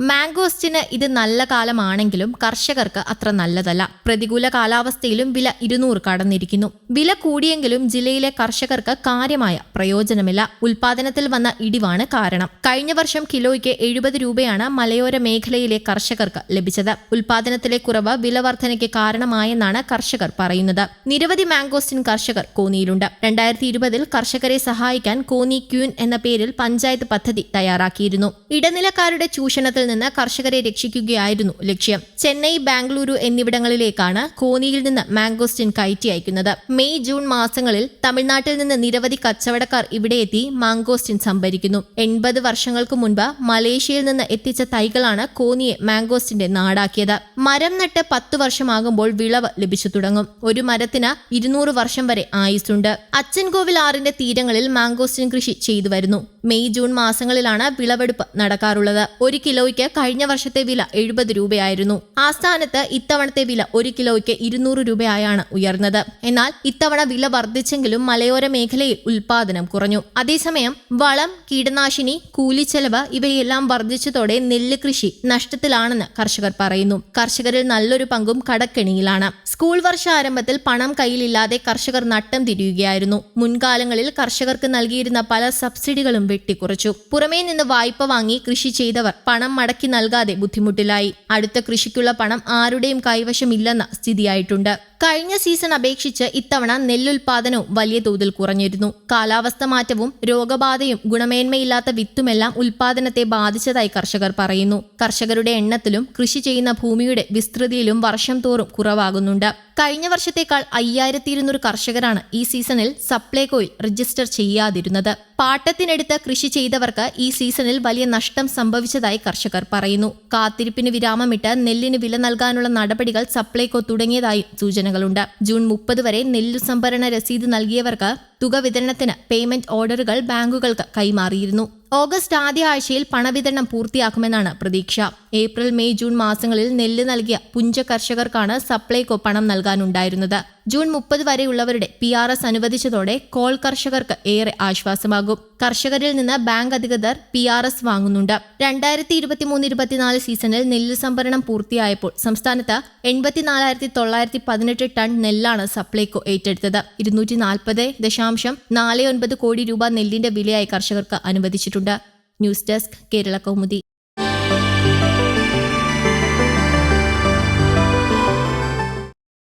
മാംഗോസ്റ്റിന് ഇത് നല്ല കാലമാണെങ്കിലും കർഷകർക്ക് അത്ര നല്ലതല്ല. പ്രതികൂല കാലാവസ്ഥയിലും വില ഇരുന്നൂറ് കടന്നിരിക്കുന്നു. വില കൂടിയെങ്കിലും ജില്ലയിലെ കർഷകർക്ക് കാര്യമായ പ്രയോജനമില്ല. ഉൽപാദനത്തിൽ വന്ന ഇടിവാണ് കാരണം. കഴിഞ്ഞ വർഷം കിലോയ്ക്ക് എഴുപത് രൂപയാണ് മലയോര മേഖലയിലെ കർഷകർക്ക് ലഭിച്ചത്. ഉൽപാദനത്തിലെ കുറവ് വില വർധനയ്ക്ക് കാരണമായെന്നാണ് കർഷകർ പറയുന്നത്. നിരവധി മാംഗോസ്റ്റിൻ കർഷകർ കോന്നിയിലുണ്ട്. രണ്ടായിരത്തി ഇരുപതിൽ കർഷകരെ സഹായിക്കാൻ കോന്നി ക്യൂൻ എന്ന പേരിൽ പഞ്ചായത്ത് പദ്ധതി തയ്യാറാക്കിയിരുന്നു. ഇടനിലക്കാരുടെ ചൂഷണത്തിൽ നിന്ന് കർഷകരെ രക്ഷിക്കുകയായിരുന്നു ലക്ഷ്യം. ചെന്നൈ ബാംഗ്ലൂരു എന്നിവിടങ്ങളിലേക്കാണ് കോന്നിയിൽ നിന്ന് മാംഗോസ്റ്റിൻ കയറ്റി അയക്കുന്നത്. മെയ് ജൂൺ മാസങ്ങളിൽ തമിഴ്നാട്ടിൽ നിന്ന് നിരവധി കച്ചവടക്കാർ ഇവിടെ എത്തി മാംഗോസ്റ്റിൻ സംഭരിക്കുന്നു. എൺപത് വർഷങ്ങൾക്ക് മുൻപ് മലേഷ്യയിൽ നിന്ന് എത്തിച്ച തൈകളാണ് കോന്നിയെ മാംഗോസ്റ്റിന്റെ നാടാക്കിയത്. മരം നട്ട് പത്ത് വർഷമാകുമ്പോൾ വിളവ് ലഭിച്ചു തുടങ്ങും. ഒരു മരത്തിന് ഇരുന്നൂറ് വർഷം വരെ ആയുസ്സുണ്ട്. അച്ചൻകോവിൽ ആറിന്റെ തീരങ്ങളിൽ മാംഗോസ്റ്റിൻ കൃഷി ചെയ്തു വരുന്നു. മെയ് ജൂൺ മാസങ്ങളിലാണ് വിളവെടുപ്പ് നടക്കാറുള്ളത്. ഒരു കിലോയ്ക്ക് കഴിഞ്ഞ വർഷത്തെ വില എഴുപത് രൂപയായിരുന്നു. ആ സ്ഥാനത്ത് ഇത്തവണത്തെ വില ഒരു കിലോയ്ക്ക് ഇരുന്നൂറ് രൂപയായാണ് ഉയർന്നത്. എന്നാൽ ഇത്തവണ വില വർദ്ധിച്ചെങ്കിലും മലയോര മേഖലയിൽ ഉൽപാദനം കുറഞ്ഞു. അതേസമയം വളം കീടനാശിനി കൂലിച്ചെലവ് ഇവയെല്ലാം വർദ്ധിച്ചതോടെ നെല്ല് കൃഷി നഷ്ടത്തിലാണെന്ന് കർഷകർ പറയുന്നു. കർഷകരിൽ നല്ലൊരു പങ്കും കടക്കെണിയിലാണ്. സ്കൂൾ വർഷാരംഭത്തിൽ പണം കയ്യിലില്ലാതെ കർഷകർ നട്ടം തിരിയുകയായിരുന്നു. മുൻകാലങ്ങളിൽ കർഷകർക്ക് നൽകിയിരുന്ന പല സബ്സിഡികളും വെട്ടിക്കുറച്ചു. പുറമേ നിന്ന് വായ്പ വാങ്ങി കൃഷി ചെയ്തവർ പണം മടക്കി നൽകാതെ ബുദ്ധിമുട്ടിലായി. അടുത്ത കൃഷിക്കുള്ള പണം ആരുടെയും കൈവശമില്ലെന്ന സ്ഥിതിയായിട്ടുണ്ട്. കഴിഞ്ഞ സീസൺ അപേക്ഷിച്ച് ഇത്തവണ നെല്ലുൽപാദനവും വലിയ തോതിൽ കുറഞ്ഞിരുന്നു. കാലാവസ്ഥ മാറ്റവും രോഗബാധയും ഗുണമേന്മയില്ലാത്ത വിത്തുമെല്ലാം ഉൽപാദനത്തെ ബാധിച്ചതായി കർഷകർ പറയുന്നു. കർഷകരുടെ എണ്ണത്തിലും കൃഷി ചെയ്യുന്ന ഭൂമിയുടെ വിസ്തൃതിയിലും വർഷം തോറും കുറവാകുന്നുണ്ട്. കഴിഞ്ഞ വർഷത്തേക്കാൾ അയ്യായിരത്തി ഇരുന്നൂറ് കർഷകരാണ് ഈ സീസണിൽ സപ്ലൈകോയിൽ രജിസ്റ്റർ ചെയ്യാതിരുന്നത്. പാട്ടത്തിനെടുത്ത് കൃഷി ചെയ്തവർക്ക് ഈ സീസണിൽ വലിയ നഷ്ടം സംഭവിച്ചതായി കർഷകർ പറയുന്നു. കാത്തിരിപ്പിന് വിരാമമിട്ട് നെല്ലിന് വില നൽകാനുള്ള നടപടികൾ സപ്ലൈകോ തുടങ്ങിയതായും സൂചനകളുണ്ട് ജൂൺ മുപ്പത് വരെ നെല്ലു സംഭരണ രസീത് നൽകിയവർക്ക് തുക വിതരണത്തിന് പേയ്മെന്റ് ഓർഡറുകൾ ബാങ്കുകൾക്ക് കൈമാറിയിരുന്നു. ഓഗസ്റ്റ് ആദ്യ ആഴ്ചയിൽ പണവിതരണം പൂർത്തിയാക്കുമെന്നാണ് പ്രതീക്ഷ. ഏപ്രിൽ മെയ് ജൂൺ മാസങ്ങളിൽ നെല്ല് നൽകിയ പുഞ്ച കർഷകർക്കാണ് സപ്ലൈകോ പണം നൽകാനുണ്ടായിരുന്നത്. ജൂൺ മുപ്പത് വരെയുള്ളവരുടെ പി ആർ എസ് അനുവദിച്ചതോടെ കോൾ കർഷകർക്ക് ഏറെ ആശ്വാസമാകും. കർഷകരിൽ നിന്ന് ബാങ്ക് അധികൃതർ പി ആർ എസ് വാങ്ങുന്നുണ്ട്. രണ്ടായിരത്തി ഇരുപത്തിമൂന്ന് ഇരുപത്തിനാല് സീസണിൽ നെല്ല് സംഭരണം പൂർത്തിയായപ്പോൾ സംസ്ഥാനത്ത് എൺപത്തിനാലായിരത്തി തൊള്ളായിരത്തി പതിനെട്ട് ടൺ നെല്ലാണ് സപ്ലൈകോ ഏറ്റെടുത്തത്. ഇരുന്നൂറ്റി നാൽപ്പത് ദശാംശം നാല് ഒൻപത് കോടി രൂപ നെല്ലിന്റെ വിലയായി കർഷകർക്ക് അനുവദിച്ചിട്ടുണ്ട്. News desk Kerala Kaumudi.